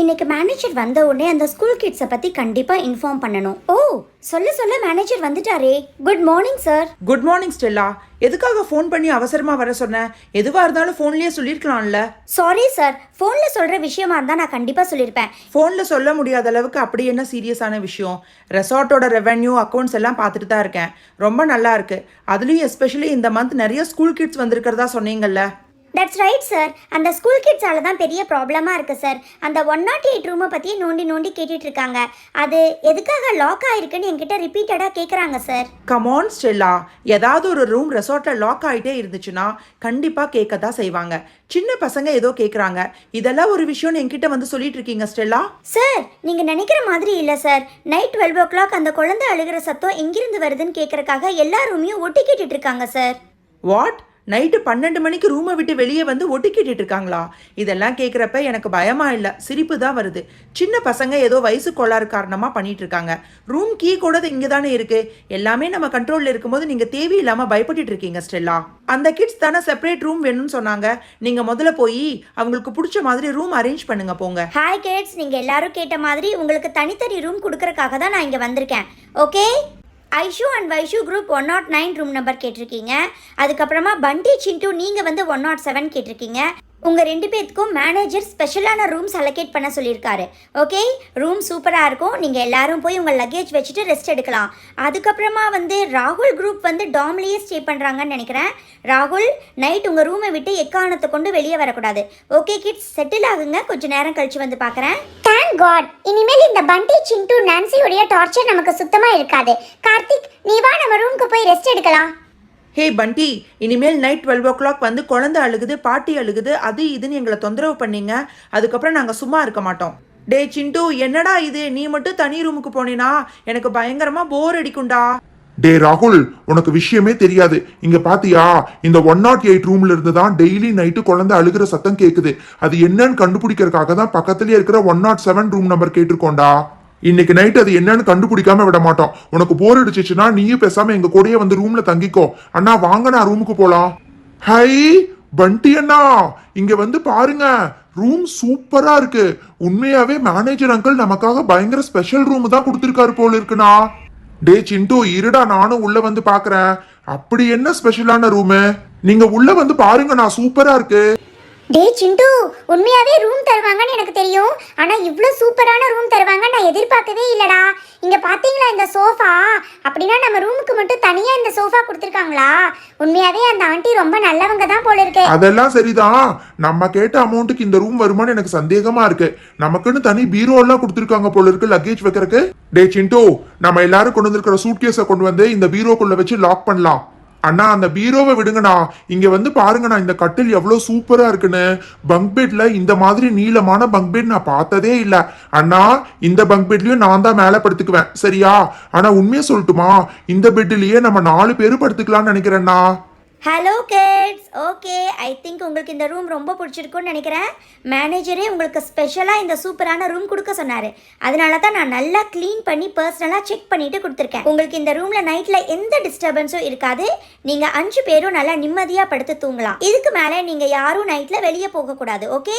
இன்னைக்கு மேனேஜர் வந்த உடனே அந்த ஸ்கூல் கிட்ஸை பத்தி கண்டிப்பா இன்ஃபார்ம் பண்ணணும். ஓ சொல்ல சொல்ல manager வந்துட்டாரே. Good morning sir good morning Stella எதுக்காக ஃபோன் பண்ணி அவசரமா வர சொன்னேன் எதுவா இருந்தாலும் ஃபோன்லயே சொல்லியிருக்கலாம்ல சாரி சார் ஃபோன்ல சொல்ற விஷயமா இருந்தா நான் கண்டிப்பா சொல்லியிருப்பேன் ஃபோன்ல சொல்ல முடியாத அளவுக்கு அப்படி என்ன சீரியஸான விஷயம்? ரெசார்ட்டோட ரெவென்யூ அக்கௌண்ட்ஸ் எல்லாம் பார்த்துட்டு தான் இருக்கேன். ரொம்ப நல்லா இருக்கு. அதுலயும் எஸ்பெஷலி இந்த மந்த் நிறைய ஸ்கூல் கிட்ஸ் வந்திருக்கிறதா சொன்னீங்கல்ல. தட்ஸ் ரைட் சார் அந்த ஸ்கூல் கிட்ஸால தான் பெரிய ப்ராப்ளமா இருக்கு சார் அந்த ஒன் நாட் எயிட் ரூமை பத்தி நோண்டி நோண்டி கேட்டுட்டு இருக்காங்க. அது எதுக்காக லாக் ஆயிருக்குன்னு என்கிட்ட ரிப்பீட்டடா கேக்குறாங்க சார் கமான் ஸ்டெல்லா ஏதாவது ஒரு ரூம் ரெசார்ட்ல லாக் ஆயிட்டே இருந்துச்சுன்னா கண்டிப்பா கேட்க தான் செய்வாங்க. சின்ன பசங்க ஏதோ கேக்குறாங்க. இதெல்லாம் ஒரு விஷயம்னு என்கிட்ட வந்து சொல்லிட்டு இருக்கீங்க ஸ்டெல்லா சார் நீங்க நினைக்கிற மாதிரி இல்ல sir night twelve o'clock அந்த குழந்தை அழுகிற சத்தம் எங்கிருந்து வருதுன்னு கேட்கறக்காக எல்லா ரூமையும் ஒட்டி கேட்டுட்டு இருக்காங்க சார் வாட் நைட்டு பன்னெண்டு மணிக்கு ரூமை விட்டு வெளியே வந்து ஒட்டி கேட்டுட்டு இருக்காங்களா? இதெல்லாம் கேட்குறப்ப எனக்கு பயமா இல்லை. சிரிப்பு தான் வருது. சின்ன பசங்க ஏதோ வயசு கோளாறு காரணமாக பண்ணிட்டு இருக்காங்க. ரூம் கீ கூட இங்கே தானே இருக்குது எல்லாமே நம்ம கண்ட்ரோலில் இருக்கும்போது நீங்கள் தேவையில்லாமல் பயப்பட்டுட்டு இருக்கீங்க ஸ்டெல்லா. அந்த கிட்ஸ் தானே செப்பரேட் ரூம் வேணும்னு சொன்னாங்க. நீங்கள் முதல்ல போய் அவங்களுக்கு பிடிச்ச மாதிரி ரூம் அரேஞ்ச் பண்ணுங்க போங்க. ஹாய் கேட்ஸ் நீங்கள் எல்லாரும் கேட்ட மாதிரி உங்களுக்கு தனித்தனி ரூம் கொடுக்கறக்காக தான் நான் இங்கே வந்திருக்கேன். Okay Aishu and Vaishu group one naught nine room number கேட்டிருக்கீங்க. அதுக்கப்புறமா பண்டி சிண்டு நீங்கள் வந்து ஒன் நாட் செவன் கேட்டிருக்கீங்க. உங்கள் ரெண்டு பேர்த்துக்கும் மேனேஜர் ஸ்பெஷலான ரூம்ஸ் அலோகேட் பண்ண சொல்லியிருக்காரு. ஓகே ரூம் சூப்பராக இருக்கும். நீங்கள் எல்லாரும் போய் உங்கள் லக்கேஜ் வச்சுட்டு ரெஸ்ட் எடுக்கலாம். அதுக்கப்புறமா வந்து ராகுல் குரூப் வந்து டாம்லேயே ஸ்டே பண்ணுறாங்கன்னு நினைக்கிறேன். ராகுல் நைட் உங்கள் ரூமை விட்டு எக்காரணத்தை கொண்டு வெளியே வரக்கூடாது. ஓகே கிட்ஸ் செட்டில் ஆகுங்க. கொஞ்ச நேரம் கழித்து வந்து பார்க்குறேன் தேங்க் காட் இனிமேல் இந்த பண்டி சிண்டு நான்சியுடைய டார்ச்சர் நமக்கு சுத்தமாக இருக்காது. கார்த்திக் நீ வா நம்ம ரூமுக்கு போய் ரெஸ்ட் எடுக்கலாம். ஹே பண்டி இனிமேல் நைட் டுவெல் ஓ கிளாக் வந்து குழந்தை அழுகுது பாட்டி அழுகுது அது இதுன்னு எங்களை தொந்தரவு பண்ணீங்க. அதுக்கப்புறம் நாங்கள் சும்மா இருக்க மாட்டோம். டே சிண்டு என்னடா இது? நீ மட்டும் தனி ரூமுக்கு போனேனா? எனக்கு பயங்கரமா போர் அடிக்கும்டா. டே ராகுல் உனக்கு விஷயமே தெரியாது. இங்க பாத்தியா? இந்த ஒன் நாட் எயிட் ரூம்ல இருந்து தான் டெய்லி நைட்டு குழந்தை அழுகிற சத்தம் கேக்குது. அது என்னன்னு கண்டுபிடிக்கிறதுக்காக தான் பக்கத்துலயே இருக்கிற one naught seven room number கேட்டிருக்கோண்டா இன்னைக்கு நைட் அது என்னன்னு கண்டுபிடிக்காம விட மாட்டோம். உனக்கு போர் அடிச்சிச்சுன்னா நீயும் பேசாம எங்க கூடயே வந்து ரூம்ல தங்கிக்கோ. அண்ணா வாங்க நான் ரூமுக்கு போலாம். ஹை பண்டி அண்ணா. இங்க வந்து பாருங்க ரூம் சூப்பரா இருக்கு. உண்மையாவே மேனேஜர் அங்கிள் நமக்காக பயங்கர ஸ்பெஷல் ரூம் தான் கொடுத்துருக்காரு போல இருக்குண்ணா. டே சிண்டு இருடா நானும் உள்ள வந்து பாக்குறேன். அப்படி என்ன ஸ்பெஷலான ரூமு நீங்க உள்ள வந்து பாருங்க நான் சூப்பரா இருக்கு. டே சிண்டு உண்மையாவே ரூம் தருவாங்கன்னு எனக்கு தெரியும். ஆனா இவ்வளோ சூப்பரான ரூம் தருவாங்க நான் எதிர்பார்க்கவே இல்லடா. இங்க பாத்தீங்களா இந்த சோஃபா அப்படின்னா நம்ம ரூமுக்கு மட்டும் தனியா இந்த சோஃபா கொடுத்துருக்காங்களா? உண்மையாவே அந்த ஆண்டி ரொம்ப நல்லவங்க தான் போல இருக்கு. அதெல்லாம் சரிதான். நம்ம கேட்ட அமௌண்ட்டுக்கு இந்த ரூம் வருமான்னு எனக்கு சந்தேகமா இருக்கு. நமக்குன்னு தனி பீரோ எல்லாம் கொடுத்துருக்காங்க போல இருக்கு லக்கேஜ் வைக்கிறதுக்கு. டே சிண்டு நம்ம எல்லாரும் கொண்டு வந்திருக்கிற சூட்கேஸை கொண்டு வந்து இந்த பீரோக்குள்ள வச்சு லாக் பண்ணலாம். அண்ணா அந்த பீரோவை விடுங்கண்ணா. இங்க வந்து பாருங்கண்ணா இந்த கட்டில் எவ்வளவு சூப்பரா இருக்குன்னு. பங்க் பெட்ல இந்த மாதிரி நீளமான பங்க் பெட் நான் பார்த்ததே இல்ல. அண்ணா இந்த பங்க் பெட்லயும் நான் தான் மேல படுத்துக்குவேன். சரியா? ஆனா உண்மையை சொல்லட்டுமா? இந்த பெட்லயே நம்ம நாலு பேரும் படுத்துக்கலாம்னு நினைக்கிறேன்னா hello cats okay I think உங்களுக்கு இந்த ரூம் ரொம்ப பிடிச்சிருக்குன்னு நினைக்கிறேன். மேனேஜரே உங்களுக்கு ஸ்பெஷலாக இந்த சூப்பரான ரூம் கொடுக்க சொன்னார். அதனால தான் நான் நல்லா க்ளீன் பண்ணி பர்சனலாக செக் பண்ணிவிட்டு கொடுத்துருக்கேன். உங்களுக்கு இந்த ரூமில் நைட்டில் எந்த டிஸ்டர்பன்ஸும் இருக்காது. நீங்கள் அஞ்சு பேரும் நல்லா நிம்மதியாக படுத்து தூங்கலாம். இதுக்கு மேலே நீங்கள் யாரும் நைட்டில் வெளியே போகக்கூடாது ஓகே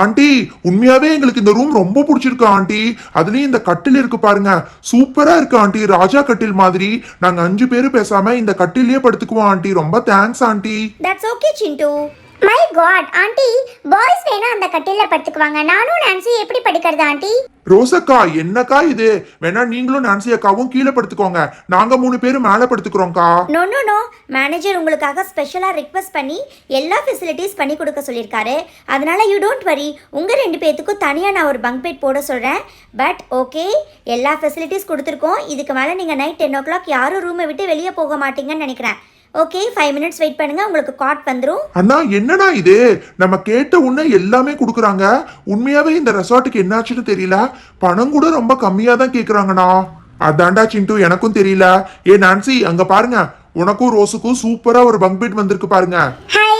ஆண்டி உண்மையாவே எங்களுக்கு இந்த ரூம் ரொம்ப பிடிச்சிருக்கு ஆண்டி. அதுலயும் இந்த கட்டில் இருக்கு பாருங்க. சூப்பரா இருக்கு ஆண்டி. ராஜா கட்டில் மாதிரி. நாங்க அஞ்சு பேரும் பேசாம இந்த கட்டிலேயே படுத்துக்குவோம் ஆண்டி. ரொம்ப thanks aunty that's okay Chintu my god aunty boys வேணா அந்த கட்டில படுத்துக்குவாங்க. நானும் நான்சி எப்படி படுக்கிறது ஆண்டி ரோசக்கா என்னக்கா இது? வேணா நீங்களும் நான்சி அக்காவும் கீழே படுத்துக்கோங்க. நாங்க மூணு பேரும் மேல படுத்துக்கிறோம்க்கா. நோ நோ நோ மேனேஜர் உங்களுக்காக ஸ்பெஷலாக ரிக்வெஸ்ட் பண்ணி எல்லா ஃபெசிலிட்டிஸ் பண்ணி கொடுக்க சொல்லியிருக்காரு. அதனால யூ டோன்ட் வரி உங்கள் ரெண்டு பேர்த்துக்கும் தனியாக நான் ஒரு பங்க் பெட் போட சொல்கிறேன் பட் ஓகே எல்லா ஃபெசிலிட்டிஸ் கொடுத்துருக்கோம். இதுக்கு மேலே நீங்கள் நைட் டென் ஓ கிளாக் யாரும் ரூமை விட்டு வெளியே போக மாட்டீங்கன்னு நினைக்கிறேன். ஓகே ஃபைவ் மினிட்ஸ் வெயிட் பண்ணுங்கள் உங்களுக்கு காட் வந்துடும் அண்ணா என்னடா இது? நம்ம கேட்ட உடனே எல்லாமே கொடுக்குறாங்க. உண்மையாவே இந்த ரெசார்ட்டுக்கு என்னாச்சுன்னு தெரியல. பணம் கூட ரொம்ப கம்மியா தான் கேக்குறாங்கண்ணா. அதான்டா சிண்டு எனக்கும் தெரியல. ஏ நான்சி அங்க பாருங்க. உனக்கும் ரோஸுக்கும் சூப்பரா ஒரு பங்க் பெட் வந்திருக்கு பாருங்க. ஹை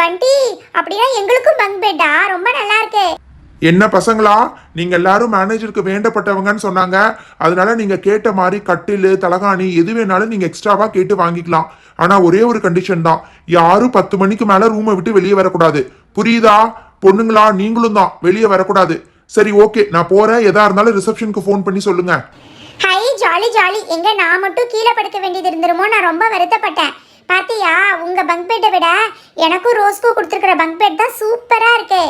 பண்டி அப்படின்னா எங்களுக்கும் பங்க் பெட்டா ரொம்ப நல்லா இருக்கு. என்ன பசங்களா? நீங்க எல்லாரும் மேனேஜருக்கு வேண்டப்பட்டவங்கன்னு சொன்னாங்க. அதனால நீங்க கேட்ட மாதிரி கட்டில் தலகாணி எது வேணாலும் நீங்க எக்ஸ்ட்ராவா கேட்டு வாங்கிக்கலாம். ஆனா ஒரே ஒரு கண்டிஷன் தான். யாரும் பத்து மணிக்கு மேல ரூமை விட்டு வெளியே வரக்கூடாது. புரியுதா? பொண்ணுங்களா நீங்களும் தான். வெளியே வரக்கூடாது. சரி ஓகே நான் போறேன். எதா இருந்தாலும் ரிசப்ஷனுக்கு ஃபோன் பண்ணி சொல்லுங்க. ஹை ஜாலி ஜாலி எங்க நான் மட்டும் கீழே படுக்க வேண்டியது இருந்துருமோ? நான் ரொம்ப வருத்தப்பட்டேன். பாத்தியா? உங்க பங்க் பெட்டை விட எனக்கும் ரோஸ்க்கும் கொடுத்துருக்கிற பங்க் பெட் தான் சூப்பரா இருக்கு.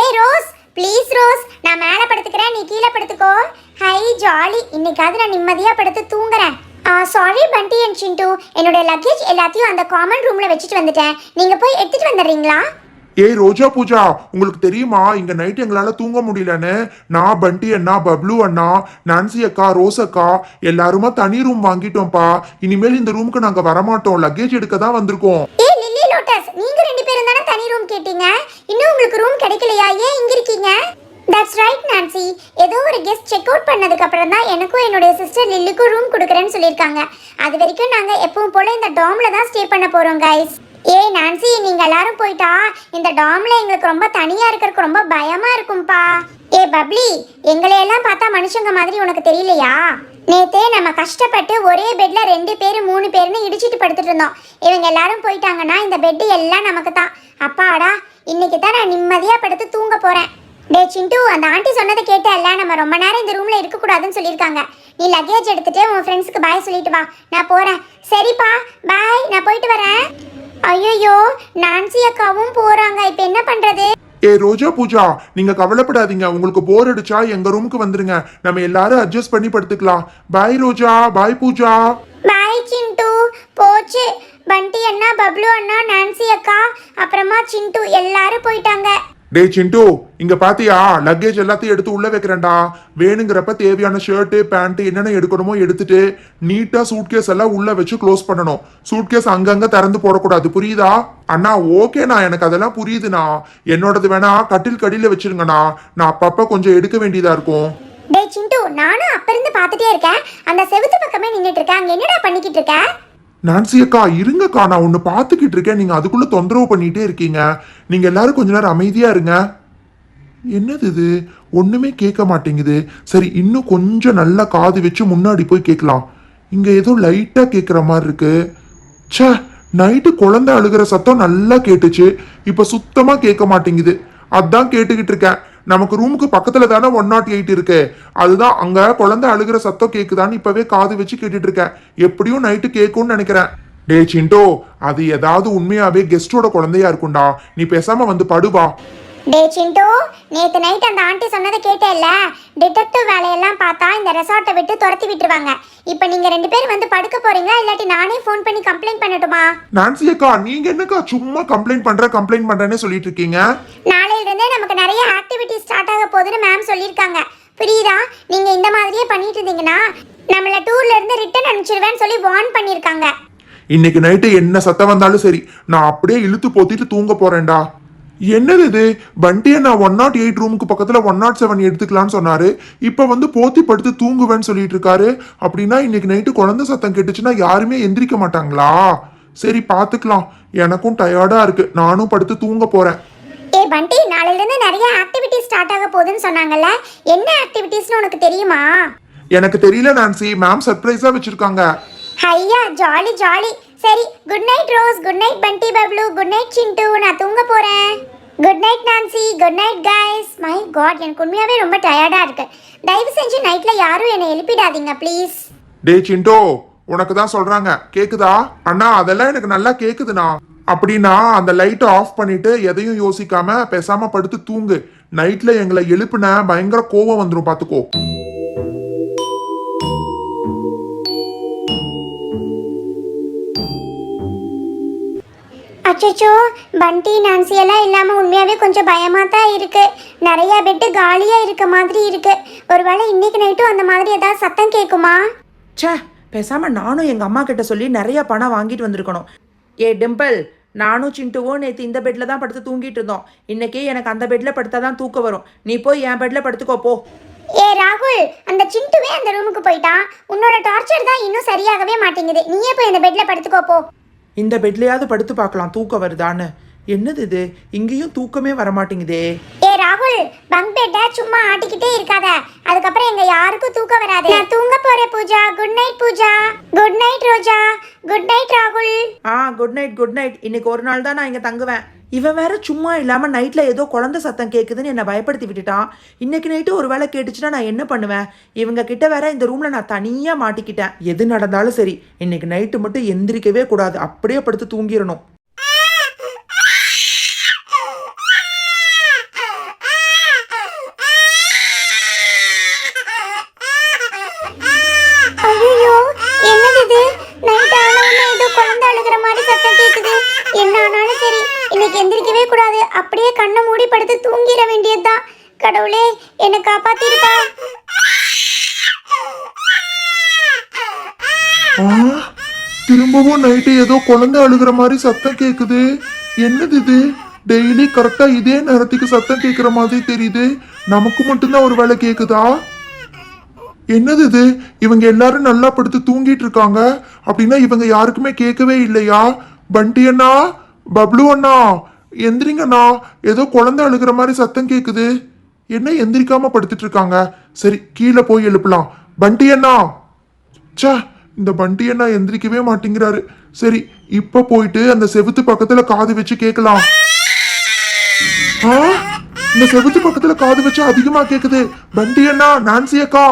ஏய் ரோஸ் ப்ளீஸ் ரோஸ் நான் மேலே படுத்துக்கிறேன் நீ கீழே படுத்துக்கோ. ஹை ஜாலி இன்னைக்காவது நான் நிம்மதியா படுத்து தூங்குறேன். சாரி பண்டி அண்ட் சிண்டு என்னோட லக்கேஜ் எல்லாத்தையும் அந்த காமன் ரூம்ல வச்சுட்டு வந்துட்டேன். நீங்க போய் எடுத்துட்டு வந்துடுறீங்களா? ஏய் ரோஜா பூஜா உங்களுக்கு தெரியுமா? இங்க நைட் எங்களால தூங்க முடியலன்னு. நான் பண்டி அண்ணா பப்ளு அண்ணா நான்சி அக்கா ரோஸ் அக்கா எல்லாருமா தனி ரூம் வாங்கிட்டோம்ப்பா. இனிமேல் இந்த ரூமுக்கு நாங்க வரமாட்டோம். லக்கேஜ் எடுக்க தான் வந்திருக்கோம். ஏய் லில்லி லோட்டஸ் நீங்க தனி ரூம் கேட்டீங்க? இன்னும் உங்களுக்கு ரூம் கிடைக்கலையா? ஏன் இங்க இருக்கீங்க? தட்ஸ் ரைட் நான்சி ஏதோ ஒரு கெஸ்ட் செக் அவுட் பண்ணதுக்கு அப்புறம் தான் எனக்கும் என்னுடைய சிஸ்டர் லில்லுக்கும் ரூம் கொடுக்குறேன்னு சொல்லியிருக்காங்க. அது வரைக்கும் நாங்கள் எப்பவும் போல இந்த டாம்ல தான் ஸ்டே பண்ண போகிறோம் கைஸ் ஏய் நான்சி நீங்க எல்லாரும் போயிட்டா? இந்த டாம்ல எங்களுக்கு ரொம்ப தனியா இருக்கிறதுக்கு ரொம்ப பயமா இருக்கும்பா. ஏ பப்ளி எங்களையெல்லாம் பார்த்தா மனுஷங்க மாதிரி உனக்கு தெரியலையா? நேத்தே நம்ம கஷ்டப்பட்டு ஒரே பெட்ல ரெண்டு பேர் மூணு பேர்னு இடிச்சிட்டு படுத்துட்டு இருந்தோம். இவங்க எல்லாரும் போயிட்டாங்கன்னா இந்த பெட்டு எல்லாம் நமக்கு தான். அப்பாடா இன்னைக்கு தான் நான் நிம்மதியா படுத்து தூங்க போறேன். டே சிண்டு அந்த ஆண்டி சொன்னதை கேட்டல்ல நம்ம ரொம்ப நேரம் இந்த ரூம்ல இருக்கக்கூடாதுன்னு சொல்லியிருக்காங்க. நீ லக்கேஜ் எடுத்துட்டு உன் ஃப்ரெண்ட்ஸ்க்கு பாய் சொல்லிட்டு வா. நான் போறேன். சரிப்பா பாய் நான் போயிட்டு வரேன். ஐயோ நான்சி அக்காவும் போறாங்க. இப்போ என்ன பண்றது? ஏய் ரோஜா பூஜா நீங்க கவலைப்படாதீங்க. உங்களுக்கு போர் அடிச்சா எங்க ரூமுக்கு வந்துருங்க. நம்ம எல்லாரும் அட்ஜஸ்ட் பண்ணி படுத்துக்கலாம். பாய் ரோஜா. பாய் பூஜா. பாய் சிண்டு. போச்சு. பண்டி அண்ணா பப்ளு அண்ணா நான்சி அக்கா அப்புறமா சிண்டு. எல்லாரும் போயிட்டாங்க. டேய் சிண்டு இங்க பாத்தியா? லக்கேஜ் எல்லாத்தையும் எடுத்து உள்ள வைக்கிறேன்டா. வேணுங்கிறப்ப தேவையான ஷர்ட்டு பேண்ட் என்னென்ன எடுக்கணுமோ எடுத்துட்டு நீட்டா சூட்கேஸ் எல்லாம் உள்ள வச்சு க்ளோஸ் பண்ணணும். சூட்கேஸ் அங்கங்க திறந்து போடக்கூடாது. புரியுதா? அண்ணா ஓகேண்ணா எனக்கு அதெல்லாம் புரியுதுண்ணா. என்னோடது வேணா கட்டில் கடியில வச்சிருங்கண்ணா. நான் அப்பப்ப கொஞ்சம் எடுக்க வேண்டியதா இருக்கும். டே சிண்டு நானும் அப்ப இருந்து பாத்துட்டே இருக்கேன். அந்த செவுத்து பக்கமே நின்னுட்டு இருக்கேன். அங்க என்னடா பண்ணிக்கிட்டு இருக்க? நான்சி அக்கா இருங்கக்கா நான் ஒன்று பார்த்துக்கிட்டு இருக்கேன். நீங்கள் அதுக்குள்ளே தொந்தரவு பண்ணிகிட்டே இருக்கீங்க. நீங்கள் எல்லாரும் கொஞ்ச நேரம் அமைதியாக இருங்க. என்னது இது? ஒன்றுமே கேட்க மாட்டேங்குது. சரி இன்னும் கொஞ்சம் நல்லா காது வச்சு முன்னாடி போய் கேட்கலாம். இங்கே ஏதோ லைட்டாக கேட்குற மாதிரி இருக்கு. ச்சே நைட்டு குழந்தை அழுகிற சத்தம் நல்லா கேட்டுச்சு. இப்போ சுத்தமாக கேட்க மாட்டேங்குது. அதான் கேட்டுக்கிட்டு இருக்கேன். நமக்கு ரூமுக்கு பக்கத்துல தானே ஒன் நாட் எயிட் இருக்கு. அதுதான் அங்க குழந்தை அழுகிற சத்தம் கேக்குதான்னு இப்பவே காது வச்சு கேட்டுட்டு இருக்கேன் எப்படியும் நைட்டு கேட்கும்னு நினைக்கிறேன். டே சிண்டோ அது ஏதாவது உண்மையாவே கெஸ்டோட குழந்தையா இருக்கும்டா. நீ பேசாம வந்து படுவா. டேய் சிண்டு நேத்து நைட் அந்த ஆண்டி சொன்னதை கேட்டேல்ல? டிடெக்டிவ் வேலையெல்லாம் பார்த்தா இந்த ரெசார்ட்டை விட்டு துரத்தி விட்டுருவாங்க. இப்போ நீங்க ரெண்டு பேரும் வந்து படுக்க போறீங்களா? இல்லாட்டி நானே ஃபோன் பண்ணி கம்ப்ளைண்ட் பண்ணட்டுமா? நான்சி அக்கா நீங்க என்னக்கா சும்மா கம்ப்ளைண்ட் பண்ற கம்ப்ளைண்ட் பண்றேன்னு சொல்லிட்டு இருக்கீங்க நாளையில இருந்தே நமக்கு நிறைய ஆக்டிவிட்டி ஸ்டார்ட் ஆக போகுதுன்னு மேம் சொல்லியிருக்காங்க. புரியுதா? நீங்க இந்த மாதிரியே பண்ணிட்டு இருந்தீங்கன்னா நம்மள டூர்ல இருந்து ரிட்டர்ன் அனுப்பிச்சிருவேன்னு சொல்லி வார்ன் பண்ணியிருக்காங்க. இன்னைக்கு நைட்டு என்ன சத்தம் வந்தாலும் சரி நான் அப்படியே இழுத்து போத்திட்டு தூங்க போறேன்டா. என்னது இது? பண்டியை நான் ஒன் நாட் எயிட் ரூமுக்கு பக்கத்துல ஒன் நாட் செவன் எடுத்துக்கலாம்னு சொன்னாரு. இப்ப வந்து போத்தி படுத்து தூங்குவேன்னு சொல்லிட்டு இருக்காரு. அப்படின்னா இன்னைக்கு நைட்டு குழந்தை சத்தம் கேட்டுச்சுன்னா யாருமே எந்திரிக்க மாட்டாங்களா? சரி பாத்துக்கலாம். எனக்கும் டயர்டா இருக்கு. நானும் படுத்து தூங்க போறேன். ஏ பண்டி நாளையில இருந்து நிறைய ஆக்டிவிட்டி ஸ்டார்ட் ஆக போகுதுன்னு சொன்னாங்கல்ல. என்ன ஆக்டிவிட்டீஸ்னு உனக்கு தெரியுமா? எனக்கு தெரியல நான்சி. மேம் சர்ப்ரைஸா வச்சிருக்காங்க. ஐயா ஜாலி ஜாலி சரி good night Rose good night Bunty Bablu good night Chintu நான் தூங்க போகிறேன் good night Nancy good night guys my god எனக்கு உண்மையாகவே ரொம்ப டயர்டாக இருக்கு. தயவு செஞ்சு நைட்டில் யாரும் என்னை எழுப்பிடாதீங்க ப்ளீஸ் டே சிண்டோ உனக்கு தான் சொல்றாங்க. கேக்குதா? அண்ணா அதெல்லாம் எனக்கு நல்லா கேக்குதுண்ணா. அப்படின்னா அந்த லைட்டை ஆஃப் பண்ணிட்டு எதையும் யோசிக்காம பேசாம படுத்து தூங்கு. நைட்ல எங்களை எழுப்புன பயங்கர கோவம் வந்துடும் பாத்துக்கோ. அச்சச்சோ பண்டி நான்சி எல்லாம் இல்லாம உண்மையாவே கொஞ்சம் பயமா தான் இருக்கு. நிறைய பெட்டு காலியா இருக்க மாதிரி இருக்கு. ஒருவேளை இன்னைக்கு நைட்டும் அந்த மாதிரி ஏதாவது சத்தம் கேட்குமா ச்சே பேசாம நானும் எங்க அம்மா கிட்ட சொல்லி நிறைய பணம் வாங்கிட்டு வந்திருக்கணும். ஏ டிம்பிள் நானும் சிண்டுவும் நேற்று இந்த பெட்ல தான் படுத்து தூங்கிட்டு இருந்தோம். இன்னைக்கே எனக்கு அந்த பெட்ல படுத்தா தான் தூக்கம் வரும். நீ போய் என் பெட்ல படுத்துக்கோ போ. ஏ ராகுல் அந்த சிண்டுவே அந்த ரூமுக்கு போயிட்டான். உன்னோட டார்ச்சர் தான் இன்னும் சரியாகவே மாட்டேங்குது. நீயே போய் அந்த பெட்ல படுத்துக்கோ போ. இந்த பெட்லயாவது படுத்து பார்க்கலாம். தூக்கம் வருதான்னு. என்னது இது? இங்கேயும் தூக்கமே வரமாட்டேங்குதே. ஏ ராகுல் பங்க் பெட்டை சும்மா ஆட்டிக்கிட்டே இருக்காத. அதுக்கப்புறம் எங்க யாருக்கும் தூக்கம் வராது. நான் தூங்க போறேன் Pooja. Good night Pooja. Good night Roja. Good night ராகுல். ஆ குட் நைட் குட் நைட் இன்னைக்கு ஒரு நாள் தான் நான் இங்கே தங்குவேன். இவன் வேற சும்மா இல்லாமல் நைட்டில் ஏதோ குழந்தை சத்தம் கேட்குதுன்னு என்னை பயப்படுத்தி விட்டுட்டான். இன்னைக்கு நைட்டு ஒரு வேளை கேட்டுச்சுன்னா நான் என்ன பண்ணுவேன்? இவங்க கிட்ட வேற இந்த ரூமில் நான் தனியாக மாட்டிக்கிட்டேன். எது நடந்தாலும் சரி இன்னைக்கு நைட்டு மட்டும் எந்திரிக்கவே கூடாது. அப்படியே படுத்து தூங்கிடணும் ஐயோ என்னது இது நைட் ஆனவுடனே ஏதோ குழந்தை அழுகிற மாதிரி சத்தம் கேக்குது என்ன ஆனாலும் சரி இன்னைக்கு எந்திரிக்கவே கூடாது அப்படியே கண்ணை மூடி படுத்து தூங்கிட வேண்டியதுதான் கடவுளே என்னை காப்பாத்திருப்பா திரும்பவும் நைட்டு ஏதோ குழந்தை அழுகிற மாதிரி சத்தம் கேக்குது. என்னது இது? டெய்லி கரெக்டா இதே நேரத்துக்கு சத்தம் கேக்குற மாதிரி தெரியுது. நமக்கு மட்டும்தான் ஒரு வேலை கேக்குதா? என்னது இது? இவங்க எல்லாரும் நல்லா படுத்து தூங்கிட்டு இருக்காங்க. அப்படின்னா இவங்க யாருக்குமே கேட்கவே இல்லையா? பண்டி அண்ணா பப்ளு அண்ணா எந்திரிங்கண்ணா. ஏதோ குழந்தை அழுகிற மாதிரி சத்தம் கேக்குது. என்ன எந்திரிக்காம படுத்துட்டு இருக்காங்க சரி கீழே போய் எழுப்பலாம். பண்டி அண்ணா! ச்சே இந்த பண்டி அண்ணா எந்திரிக்கவே மாட்டேங்கிறாரு. சரி இப்ப போயிட்டு அந்த செவுத்து பக்கத்துல காது வச்சு கேட்கலாம். ஆ? இந்த செவுத்து பக்கத்துல காது வச்சு அதிகமா கேக்குது. பண்டி அண்ணா நான்சி அக்கா!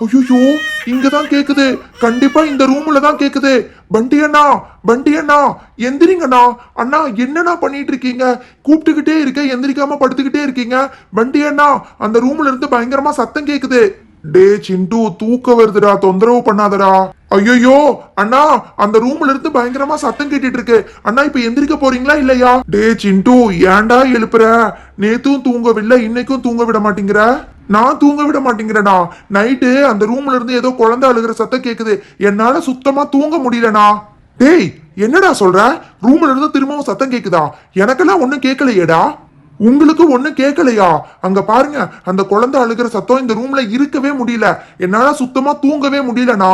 ஐயோ இங்கதான் கேக்குது. கண்டிப்பா இந்த ரூம்ல தான் கேக்குது. பண்டி அண்ணா பண்டி அண்ணா எந்திரிங்கண்ணா அண்ணா. என்னண்ணா பண்ணிட்டு இருக்கீங்க? கூப்பிட்டுக்கிட்டே இருக்க எந்திரிக்காம படுத்துக்கிட்டே இருக்கீங்க. பண்டி அண்ணா அந்த ரூம்ல இருந்து பயங்கரமா சத்தம் கேக்குது. டே சிண்டு தூக்க வருதுடா. தொந்தரவு பண்ணாதடா. ஐயோ அண்ணா அந்த ரூம்ல இருந்து பயங்கரமா சத்தம் கேட்டுட்டு இருக்கு. அண்ணா இப்ப எந்திரிக்க போறீங்களா இல்லையா? டே சிண்டு ஏன்டா எழுப்புற? நேத்தும் தூங்கவில்லை இன்னைக்கும் தூங்க விட மாட்டேங்கிற? நான் தூங்க விட மாட்டேங்கிறேனா? நைட்டு அந்த ரூம்ல இருந்து ஏதோ குழந்தை அழுகிற சத்தம் கேட்குது என்னால சுத்தமா தூங்க முடியலண்ணா டேய் என்னடா சொல்ற? ரூம்ல இருந்து திரும்பவும் சத்தம் கேக்குதா? எனக்கெல்லாம் ஒண்ணும் கேட்கலையேடா உங்களுக்கு ஒண்ணும் கேட்கலையா அங்க பாருங்க அந்த குழந்தை அழுகிற சத்தம் இந்த ரூம்ல இருக்கவே முடியல. என்னால சுத்தமா தூங்கவே முடியலண்ணா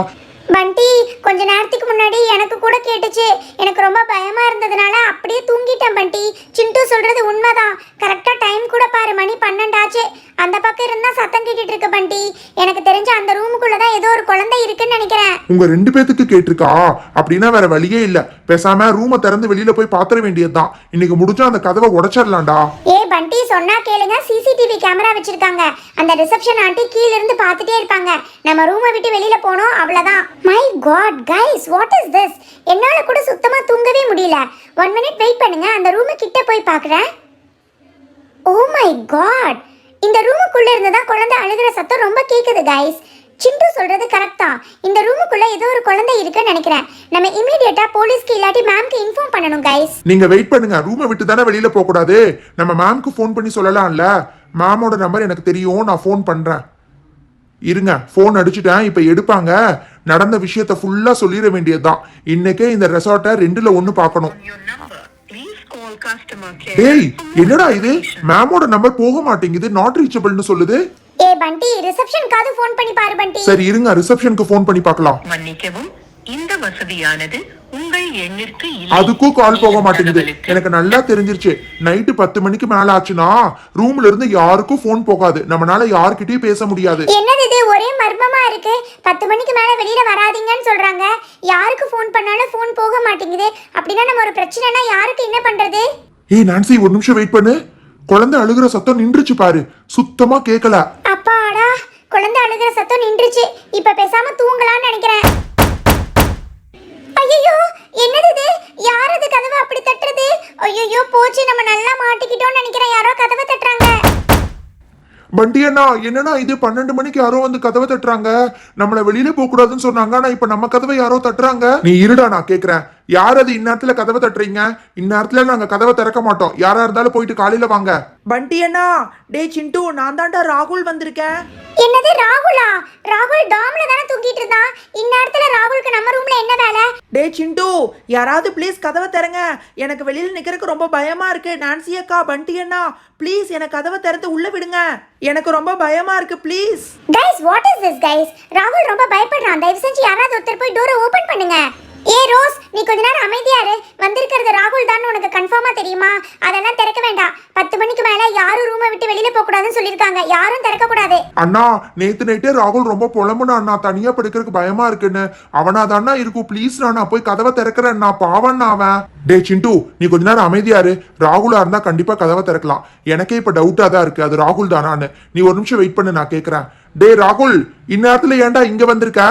பண்டி கொஞ்ச நேரத்துக்கு முன்னாடி எனக்கு கூட கேட்டுச்சு. எனக்கு ரொம்ப பயமா இருந்ததுனால அப்படியே தூங்கிட்டேன் பண்டி. சிண்டு சொல்றது உண்மைதான். கரெக்டா டைம் கூட பாரு மணி பன்னெண்டாச்சு. அந்த பக்கம் இருந்தா சத்தம் கேட்டுட்டு இருக்கு பண்டி. எனக்கு தெரிஞ்ச அந்த ரூமுக்குள்ள தான் ஏதோ ஒரு குழந்தை இருக்குன்னு நினைக்கிறேன். உங்க ரெண்டு பேத்துக்கு கேட்டிருக்கா? அப்படின்னா வேற வழியே இல்ல. பேசாம ரூமை திறந்து வெளியில போய் பாத்திர வேண்டியதுதான். இன்னைக்கு முடிஞ்சா அந்த கதவை உடைச்சிடலாம்டா ஏ பண்டி சொன்னா கேளுங்க. சிசிடிவி கேமரா வச்சிருக்காங்க. அந்த ரிசப்ஷன் ஆண்டி கீழ இருந்து பார்த்துட்டே இருப்பாங்க. நம்ம ரூமை விட்டு வெளியில போனோம். அவ்வளவுதான். My god guys what is this என்னால கூட சுத்தமா தூங்கவே முடியல. ஒன் மினிட் வெயிட் பண்ணுங்க. அந்த ரூமு கிட்ட போய் பார்க்கறேன் ஓ மை காட் இந்த ரூமுக்குள்ள இருந்து தான் குழந்தை அழுகிற சத்தம் ரொம்ப கேக்குது கைஸ் சிண்டு சொல்றது கரெக்ட் தான். இந்த ரூமுக்குள்ள ஏதோ ஒரு குழந்தை இருக்குன்னு நினைக்கிறேன். நம்ம இமீடியட்டா போலீஸ்க்கு இல்லாட்டி மேம்க்கு இன்ஃபார்ம் பண்ணணும் கைஸ் நீங்க வெயிட் பண்ணுங்க. ரூமை விட்டு தானே வெளியில போக கூடாது. நம்ம மேம்க்கு ஃபோன் பண்ணி சொல்லலாம்ல. மேமோட நம்பர் எனக்கு தெரியும். நான் ஃபோன் பண்றேன். இருங்க. ஃபோன் அடிச்சுட்டேன். இப்ப எடுப்பாங்க. நடந்த விஷயத்த ஃபுல்லா சொல்லிட வேண்டியதுதான். இன்னைக்கே இந்த ரெசார்ட்டை ரெண்டுல ஒண்ணு பார்க்கணும். டேய் என்னடா இது? மேமோட நம்பர் போக மாட்டேங்குது நாட் ரீச்சபிள்னு சொல்லுது. ஏ பண்டி ரிசப்ஷனுக்காவது ஃபோன் பண்ணி பாரு பண்டி. சரி இருங்க ரிசப்ஷனுக்கு ஃபோன் பண்ணி பார்க்கலாம். மன்னிக்கவும் இந்த வசதியானது உங்கள் எண்ணிற்கு இல்லை. அதுக்கும் கால் போக மாட்டேங்குது. எனக்கு நல்லா தெரிஞ்சிருச்சு. நைட்டு பத்து மணிக்கு மேல ஆச்சுன்னா ரூம்ல இருந்து யாருக்கும் ஃபோன் போகாது. நம்மனால யார்கிட்டயும் பேச முடியாது. என்னது இது? ஒரே மர்மமா இருக்கு. பத்து மணிக்கு மேல வெளியில வராதீங்கன்னு சொல்றாங்க. யாருக்கு ஃபோன் பண்ணாலும் ஃபோன் போக மாட்டேங்குது. அப்படின்னா நம்ம ஒரு பிரச்சனைனா யாருக்கு என்ன பண்றது? ஏய் நான்சி ஒரு நிமிஷம் வெயிட் பண்ணு. குழந்தை அழுகுற சத்தம் நின்றுச்சு பாரு. சுத்தமா கேட்கல அப்பாடா குழந்தை அழுகிற சத்தம் நின்றுச்சு. இப்ப பேசாம தூங்கலாம்னு நினைக்கிறேன். ஐயோ என்னது இது? யார் அது கதவை அப்படி தட்டுறது? ஐயோ போச்சு நம்ம நல்லா மாட்டிக்கிட்டோம்னு நினைக்கிறேன். யாரோ கதவை தட்டுறாங்க. பண்டி அண்ணா என்னன்னா இது? பன்னெண்டு மணிக்கு யாரோ வந்து கதவை தட்டுறாங்க. நம்மள வெளியில போக கூடாதுன்னு சொன்னாங்க ஆனா இப்ப நம்ம கதவை யாரோ தட்டுறாங்க. நீ இருடா நான் கேக்குறேன். யார் அது இந்நேரத்துல கதவை தட்டுறீங்க? இந்நேரத்துல நாங்க கதவை திறக்க மாட்டோம். யாரா இருந்தாலும் போயிட்டு காலையில வாங்க. பண்டி அண்ணா. டே சிண்டு நான் தான்டா ராகுல் வந்திருக்கேன். என்னது ராகுலா? ராகுல் டாம்ல தானே தூங்கிட்டு இருந்தான். இந்நேரத்துல ராகுலுக்கு நம்ம ரூம்ல என்ன வேலை? டே சிண்டு யாராவது ப்ளீஸ் கதவை திறங்க. எனக்கு வெளியில் நிற்கிறதுக்கு ரொம்ப பயமா இருக்கு. நான்சி அக்கா பண்டி அண்ணா ப்ளீஸ் எனக்கு கதவை திறந்து உள்ள விடுங்க. எனக்கு ரொம்ப பயமா இருக்கு please guys what is this guys ராகுல் ரொம்ப பயப்படுறான். தயவு செஞ்சு யாராவது ஒருத்தர் போய் டோரை ஓபன் பண்ணுங்க. ஏ ரோஸ் நீ கொஞ்ச நேரம் அமைதியா இரு. வந்திருக்கிறது ராகுல் தான் உனக்கு கன்ஃபார்மா தெரியுமா? அதெல்லாம் திறக்க வேண்டாம். பத்து மணிக்கு மேல யாரும் ரூமை விட்டு வெளியில போக கூடாதுன்னு சொல்லிருக்காங்க யாரும் திறக்க கூடாது அண்ணா நேத்து நைட்டே ராகுல் ரொம்ப புலம்புனா அண்ணா. தனியா படுக்கிறதுக்கு பயமா இருக்குன்னு. அவனா தானா இருக்கும் ப்ளீஸ் நான் போய் கதவை திறக்கிறேன் பாவண்ணா அவன். டே சிண்டு நீ கொஞ்ச நேரம் அமைதியா இரு. ராகுலா இருந்தா கண்டிப்பா கதவை திறக்கலாம். எனக்கே இப்ப டவுட்டா தான் இருக்கு. அது ராகுல் தானான்னு நீ ஒரு நிமிஷம் வெயிட் பண்ணு நான் கேக்குறேன். டே ராகுல் இந்நேரத்துல ஏன்டா இங்க வந்திருக்க?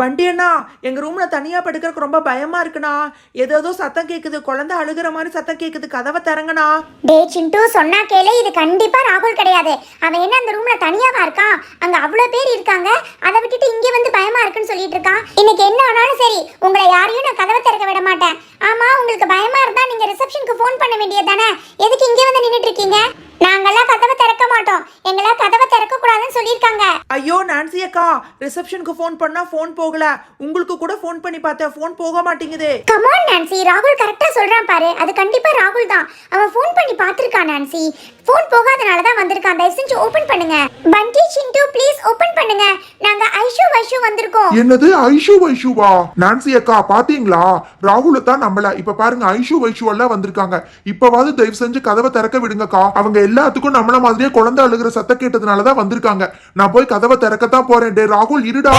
பண்டி அண்ணா எங்கள் ரூமில் தனியாக படுக்கிறதுக்கு ரொம்ப பயமாக இருக்குண்ணா. ஏதோ சத்தம் கேட்குது குழந்தை அழுகிற மாதிரி சத்தம் கேட்குது கதவை திறங்கண்ணா. டே சிண்டு சொன்னா கேளு. இது கண்டிப்பாக ராகுல் கிடையாது. அவன் என்ன அந்த ரூமில் தனியாவா இருக்கான்? அங்கே அவ்வளோ பேர் இருக்காங்க. அதை விட்டுட்டு இங்கே வந்து பயமாக இருக்குன்னு சொல்லிட்டு இருக்கான். இன்னைக்கு என்ன ஆனாலும் சரி உங்களை யாரையும் நான் கதவை திறக்க விட மாட்டேன். ஆமாம் உங்களுக்கு பயமாக இருந்தால் நீங்கள் ரிசப்ஷனுக்கு ஃபோன் பண்ண வேண்டியது தானே? எதுக்கு இங்கே வந்து நின்றுட்டு இருக்கீங்க? நாங்கெல்லாம் கதவை திறக்க மாட்டோம். எங்களை கதவை திறக்க கூடாதுன்னு சொல்லியிருக்காங்க. ஐயோ நான்சி அக்கா ரிசப்ஷனுக்கு ஃபோன் பண்ணா ஃபோன் போகல. உங்களுக்கு கூட ஃபோன் பண்ணி பார்த்தேன். ஃபோன் போக மாட்டேங்குதே. Come on Nancy. ராகுல் கரெக்டா சொல்றான் பாரு. அது கண்டிப்பா ராகுல் தான். அவன் ஃபோன் பண்ணி பார்த்திருக்கான் நான்சி. ஃபோன் போகாதனால தான் வந்திருக்கான். தயவு செஞ்சு ஓபன் பண்ணுங்க. பண்டி சிண்டு ப்ளீஸ் ஓபன் பண்ணுங்க. நாங்க ஐஷு வைஷு வந்திருக்கோம். என்னது? ஐஷு வைஷுவா? நான்சி அக்கா பாத்தீங்களா ராகுல தான் நம்மள. இப்ப பாருங்க ஐஷு வைஷு எல்லாம் வந்திருக்காங்க. இப்பவாவது தயவு செஞ்சு கதவை திறக்க விடுங்கக்கா. அவங்க எல்லாத்துக்கும் நம்மள மாதிரியே குழந்தை அழுகிற சத்த கேட்டதுனால தான் வந்திருக்காங்க. நான் போய் கதவை திறக்கத்தான் போறேன். டே ராகுல் இருடா.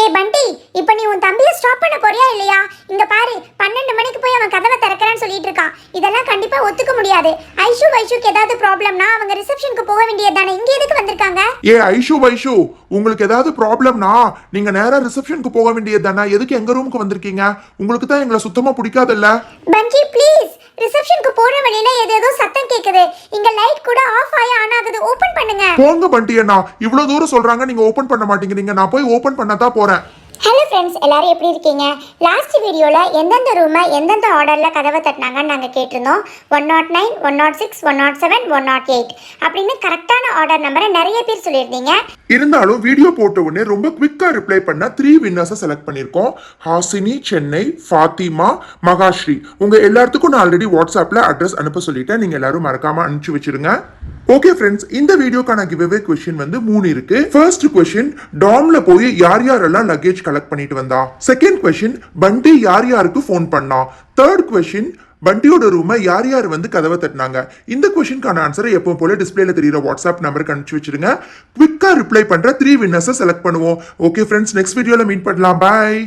ஏ பண்டி இப்போ நீ உன் தம்பியை ஸ்டாப் பண்ண போறியா இல்லையா? இங்க பாரு பன்னெண்டு மணிக்கு போய் அவன் கதவை திறக்கிறேன்னு சொல்லிட்டு இருக்கான். இதெல்லாம் கண்டிப்பா ஒத்துக்க முடியாது. ஐஷு வைஷுக்கு ஏதாவது ப்ராப்ளம்னா அவங்க ரிசப்ஷனுக்கு போக வேண்டியது தானே. இங்க எதுக்கு வந்திருக்காங்க? ஏ ஐஷு வைஷு உங்களுக்கு ஏதாவது ப்ராப்ளம்னா நீங்க நேரா ரிசப்ஷனுக்கு போக வேண்டியது தானே. எதுக்கு எங்க ரூமுக்கு வந்திருக்கீங்க? உங்களுக்கு தான் எங்களை சுத்தமா பிடிக்காதுல்ல? பஞ்சி ப்ளீஸ் ரிசப்ஷனுக்கு போற வழியில ஏதேதோ சத்தம் கேக்குது. இங்க லைட் கூட ஆஃப் ஆகி ஆன் ஆகுது. ஓபன் பண்ணுங்க. போங்க பண்டி அண்ணா இவ்வளவு தூரம் சொல்றாங்க நீங்க ஓபன் பண்ண மாட்டேங்கிறீங்க. நான் போய் ஓபன் பண்ணதான் போறேன். ஹலோ ஃப்ரெண்ட்ஸ் எல்லாரும் எப்படி இருக்கீங்க? லாஸ்ட் வீடியோவில் எந்தெந்த ரூமை எந்தெந்த ஆர்டரில் கதவை தட்டினாங்கன்னு நாங்கள் கேட்டிருந்தோம். One naught nine one naught six one naught seven one naught eight அப்படின்னு கரெக்டான ஆர்டர் நம்பரை நிறைய பேர் சொல்லியிருந்தீங்க. இருந்தாலும் வீடியோ போட்ட உடனே ரொம்ப குவிக்காக ரிப்ளை பண்ண த்ரீ வின்னர்ஸை செலக்ட் பண்ணியிருக்கோம். ஹாசினி சென்னை ஃபாத்திமா மகாஸ்ரீ. உங்கள் எல்லாத்துக்கும் நான் ஆல்ரெடி வாட்ஸ்அப்பில் அட்ரஸ் அனுப்ப சொல்லிட்டேன். நீங்கள் எல்லாரும் மறக்காமல் அனுப்பிச்சி வச்சுருங்க. ஓகே ஃப்ரெண்ட்ஸ் இந்த வீடியோக்கான கிவ்அவே கொஸ்டின் வந்து மூணு இருக்கு. ஃபர்ஸ்ட் கொஸ்டின் டாம்ல போய் யார் யாரெல்லாம் லக்கேஜ் கலெக்ட் பண்ணிட்டு வந்தா? செகண்ட் கொஸ்டின் பண்டி யார் யாருக்கு ஃபோன் பண்ணா? தேர்ட் கொஸ்டின் பண்டியோட ரூமை யார் யார் வந்து கதவை தட்டினாங்க? இந்த கொஷினுக்கான ஆன்சரை எப்போ போல டிஸ்பிளேல தெரியுற வாட்ஸ்அப் நம்பருக்கு அனுப்பிச்சு வச்சிருங்க. குவிக்கா ரிப்ளை பண்ற த்ரீ வின்னர்ஸை செலக்ட் பண்ணுவோம். ஓகே ஃப்ரெண்ட்ஸ் நெக்ஸ்ட் வீடியோல மீட் பண்ணலாம். பாய்